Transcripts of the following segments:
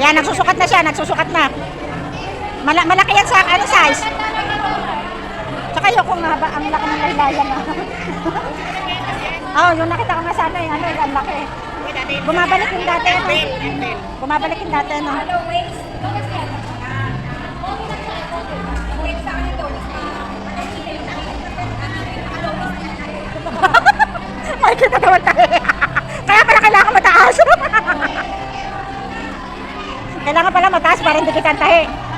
Yan, nagsusukat na siya, nagsusukat na. Mala malaki yan sa ano size? Tsaka yung kung haba, ang laki ng laylayan na. oh, yung nakita ko nga sana yung ano, yung ang laki. Bumabalik yung dati, ano? Bumabalik yung dati, ano? Ay, kita naman tayo. Kaya pala kailangan mataas. kailangan pala mataas para hindi kita tahi.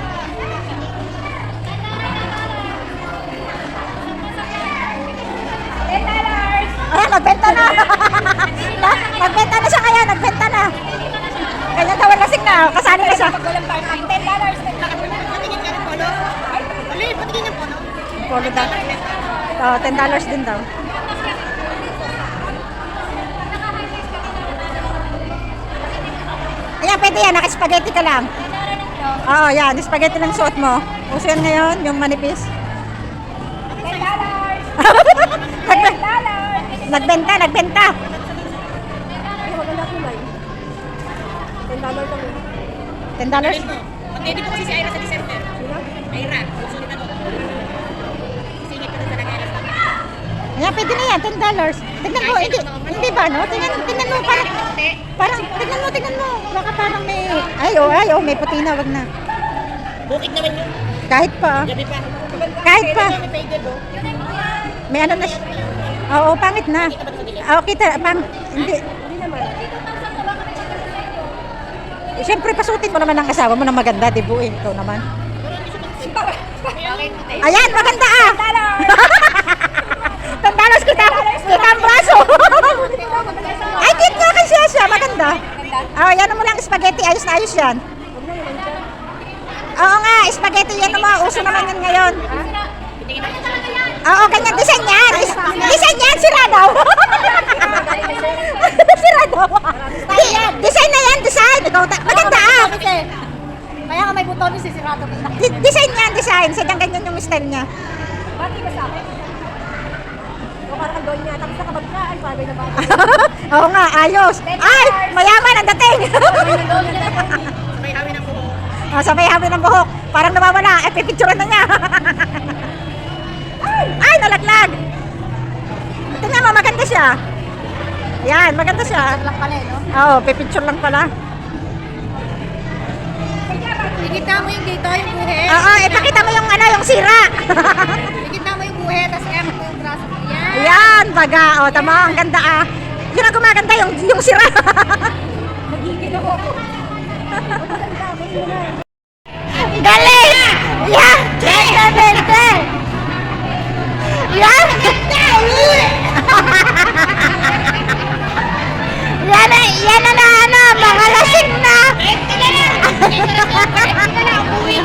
Dollars. Ay, nagbenta na. Na- nagbenta na siya kaya, nagbenta na. Ganyan daw lasing na, kasali na siya. Pag walang part-time, ten dollars. Patingin ka ng polo. Ali, patingin ng polo. Polo daw. Oh, $10 din daw. Ayan, pwede yan. Naka-spaghetti ka lang. Oo, yan. Spaghetti lang suot mo. Uso yan ngayon, yung manipis. Ten dollars. Nagbe- dollars. nagbenta, nagbenta. $10? Sabihin mo, Mag-edit po kasi si Ira sa December. Ira, susunod na to. Singit ko na sa nag-edit. Ayan, pwede na yan. $10. Tignan mo, hindi, hindi ba, no? Tingnan, tingnan mo, parang, parang, tingnan mo, tingnan mo. Baka parang may, ay, oh, ay, oh, may puti na, wag na. Bukid naman yun. Kahit pa, Gabi pa. kahit pa. May oh. May ano na siya. Oo, pangit na. Oo, kita, pang, hindi. Eh, Siyempre, pasutin mo naman ang asawa mo na maganda, di bu eh. Ikaw naman. Ayan, maganda ah! Tandalos kita, kita ang braso. Ay, cute nga kasi siya, maganda. Oh, yan mo lang spaghetti, ayos na ayos yan. Oo nga, spaghetti yan naman, uso naman yan ngayon. Oo, ganyan, design yan. Design yan, sira daw. sira daw. Di- Design na yan, design. Ikaw, ta- maganda ah. Kaya ka may buton yung sisirado ko. Di- Design yan, design. Sadyang ganyan yung style niya. Bati ba sa akin? O parang ang doon niya. Tapos nakabag ka. Ay, bagay na bagay. Oo nga, ayos. Ay, mayaman ang dating. May hawin ng buhok. oh, sabay habi ng buhok. Parang nawawala. Eh, pipicturean na niya. siya. Yan, maganda siya. Lang pala, eh, no? Oo, pipicture lang pala. Ikita mo yung dito, yung buhe. Oo, ipakita mo yung ano, yung sira. Ikita mo yung buhe, tapos kaya mo yung braso. Yan. Ayan, baga. O, tama, ang ganda ah. Yun ang gumaganda, yung, yung sira. Nagigil ako. Galing! Yan! Ganda, ganda! Yan! Yan na, yan na na, ano, mga lasing na! Uwi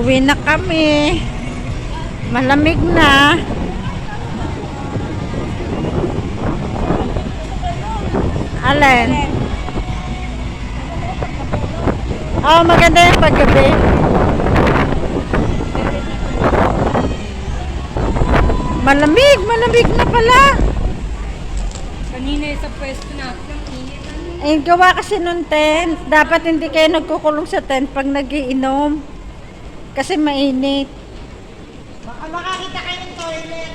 Uwi na kami. Malamig na. Alin? Oh, maganda yung paggabi. Malamig, malamig na pala. Kanina sa pwesto init. Eh, gawa kasi nung tent. Dapat hindi kayo nagkukulong sa tent pag nagiinom. Kasi mainit. Baka makakita kayo ng toilet.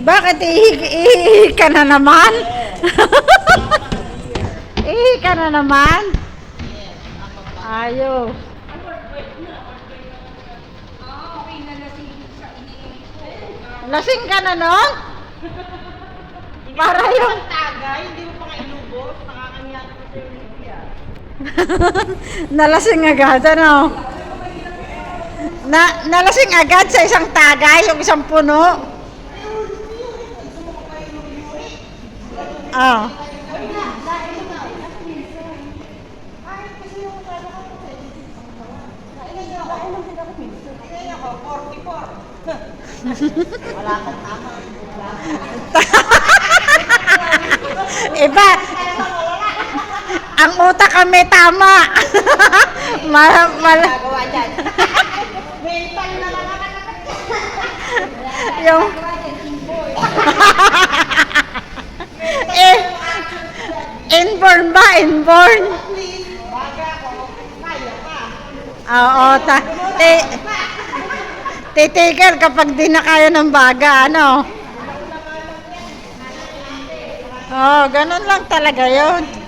Bakit ihi, ka na naman? ihi ka na naman? Ayaw. Lasing ka na nun? Para yung... Tagay, hindi mo pa nga inubos. Nakakanya ko sa. Nalasing agad, ano? Na, nalasing agad sa isang tagay, yung isang puno. Ah. Iba, ang utak kami tama. mal, mal, yung... eh, inborn ba? Inborn? Oo, ta, ti, titigil kapag di na kaya ng baga, ano? Oo, ganun lang talaga yon.